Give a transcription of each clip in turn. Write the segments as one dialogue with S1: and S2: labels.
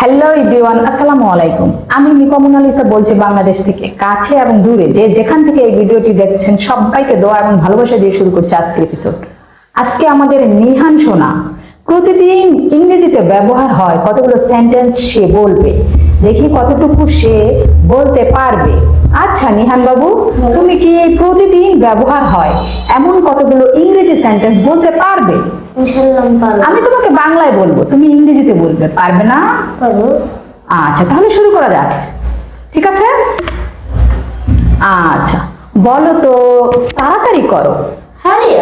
S1: Hello everyone আসসালামু আলাইকুম। আমি নিপা মোনালিসা বলছি বাংলাদেশ থেকে, কাছে এবং দূরে। যে যেখান থেকে এই ভিডিওটি দেখছেন, সবাইকে দোয়া এবং ভালোবাসা দিয়ে শুরু করছে আজকের এপিসোড আজকে আমাদের নিহান সোনা। প্রতিদিন ইংরেজিতে ব্যবহার হয় কতগুলো সেন্টেন্স সে বলবে। দেখি কতটুকু সে বলতে পারবে। আচ্ছা নিহান বাবু তুমি কি প্রতিদিন ব্যবহার হয় এমন কতগুলো ইংরেজি সেন্টেন্স বলতে পারবে? আমি তোমাকে বাংলায় বলব তুমি ইংরেজিতে বলবে পারবে না? আচ্ছা তাহলে শুরু করা যাক। ঠিক আছে? আচ্ছা বলো তো তাড়াতাড়ি করো।
S2: Hurry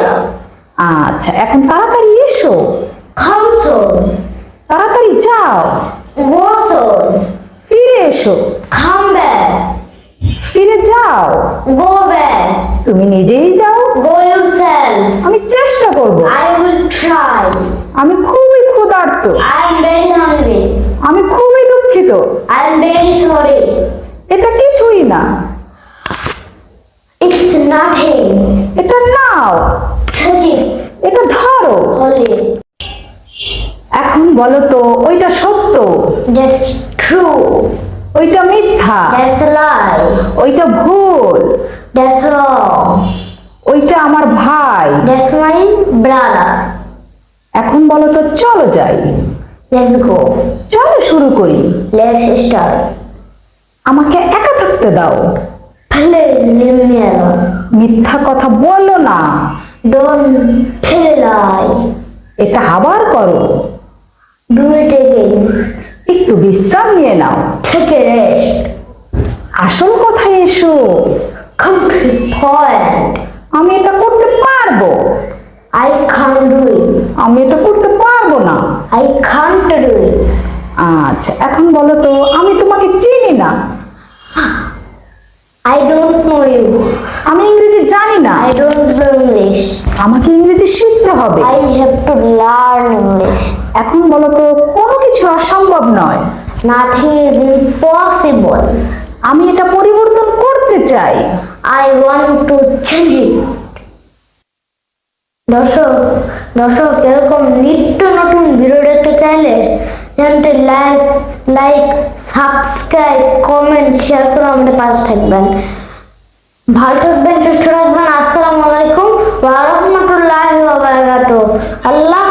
S1: আচ্ছা এখন তাড়াতাড়ি এসো। তাড়াতাড়ি যাও। এসো ফিরে যাও।
S2: গো
S1: তুমি নিজেই যাও।
S2: গো
S1: আমি চেষ্টা করব।
S2: আই উইল ট্রাই
S1: আমি খুবই ক্ষুধার্ত।
S2: আই এম ভেরি হাংরি
S1: আমি খুবই দুঃখিত।
S2: আই এম ভেরি সরি
S1: এটা কিছুই না।
S2: ইটস নাথিং
S1: এটা নাও।
S2: থেকে
S1: এটা ধরো।
S2: হলে
S1: এখন বলো তো ওইটা সত্য?
S2: দ্যাটস ট্রু
S1: ওইটা মিথ্যা।
S2: দ্যাটস লাই
S1: ওইটা ভুল।
S2: দ্যাটস রং
S1: ওইটা আমার ভাই।
S2: দ্যাটস মাই ব্রাদার
S1: এখন বলো তো চলো যাই।
S2: লেটস গো
S1: চলো শুরু করি।
S2: লেটস স্টার্ট
S1: আমাকে একা থাকতে দাও।
S2: ফেলে লিমিয়ার
S1: মিথ্যা কথা বলো না।
S2: ডোন্ট ফেলে লাই
S1: এটা আবার করো।
S2: ডু ইট এগেইন
S1: একটু বিশ্রাম নিয়ে নাও
S2: Take a rest.
S1: আসল কথায় এসো
S2: Come to the point.
S1: আমি এটা করতে পারব
S2: I can't do it.
S1: আমি এটা করতে পারব না
S2: I can't do it.
S1: আচ্ছা এখন বলো তো আমি তোমাকে চিনি না
S2: I don't know you.
S1: আমি ইংরেজি জানি না
S2: I don't know English.
S1: আমাকে ইংরেজি শিখতে হবে
S2: I have to learn English.
S1: এখন বলো তো নয়।
S2: Nothing is impossible.
S1: আমি এটা পরিবর্তন করতে চাই।
S2: I want to change it. দর্শক দর্শক এরকম নিত্য নতুন ভিডিও দেখতে চাইলে চ্যানেলটি like like subscribe comment share করে আমাদের পাশে থাকবেন। ভালো থাকবেন সুস্থ রাখবেন আসসালামু আলাইকুম। ওয়া রাহমাতুল্লাহি ওয়া বারাকাতুহু। আল্লাহ